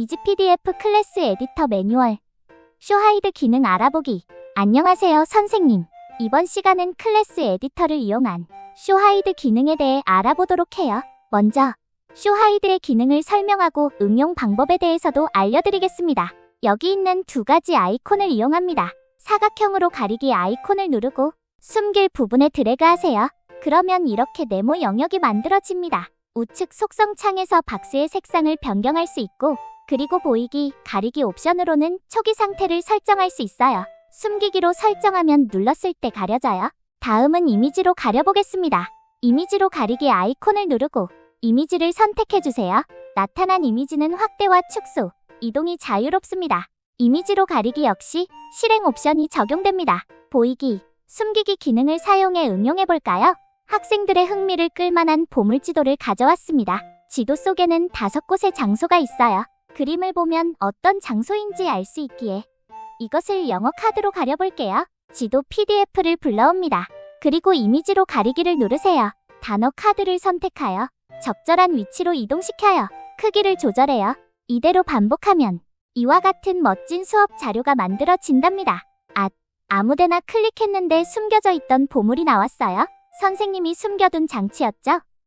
이지 PDF 클래스 에디터 매뉴얼. 쇼하이드 기능 알아보기. 안녕하세요, 선생님. 이번 시간은 클래스 에디터를 이용한 쇼하이드 기능에 대해 알아보도록 해요. 먼저, 쇼하이드의 기능을 설명하고 응용 방법에 대해서도 알려드리겠습니다. 여기 있는 두 가지 아이콘을 이용합니다. 사각형으로 가리기 아이콘을 누르고 숨길 부분에 드래그 하세요. 그러면 이렇게 네모 영역이 만들어집니다. 우측 속성 창에서 박스의 색상을 변경할 수 있고 그리고 보이기, 가리기 옵션으로는 초기 상태를 설정할 수 있어요. 숨기기로 설정하면 눌렀을 때 가려져요. 다음은 이미지로 가려보겠습니다. 이미지로 가리기 아이콘을 누르고 이미지를 선택해주세요. 나타난 이미지는 확대와 축소, 이동이 자유롭습니다. 이미지로 가리기 역시 실행 옵션이 적용됩니다. 보이기, 숨기기 기능을 사용해 응용해볼까요? 학생들의 흥미를 끌만한 보물지도를 가져왔습니다. 지도 속에는 다섯 곳의 장소가 있어요. 그림을 보면 어떤 장소인지 알 수 있기에 이것을 영어 카드로 가려볼게요. 지도 PDF를 불러옵니다. 그리고 이미지로 가리기를 누르세요. 단어 카드를 선택하여 적절한 위치로 이동시켜요. 크기를 조절해요. 이대로 반복하면 이와 같은 멋진 수업 자료가 만들어진답니다. 아, 아무데나 클릭했는데 숨겨져 있던 보물이 나왔어요. 선생님이 숨겨둔 장치였죠?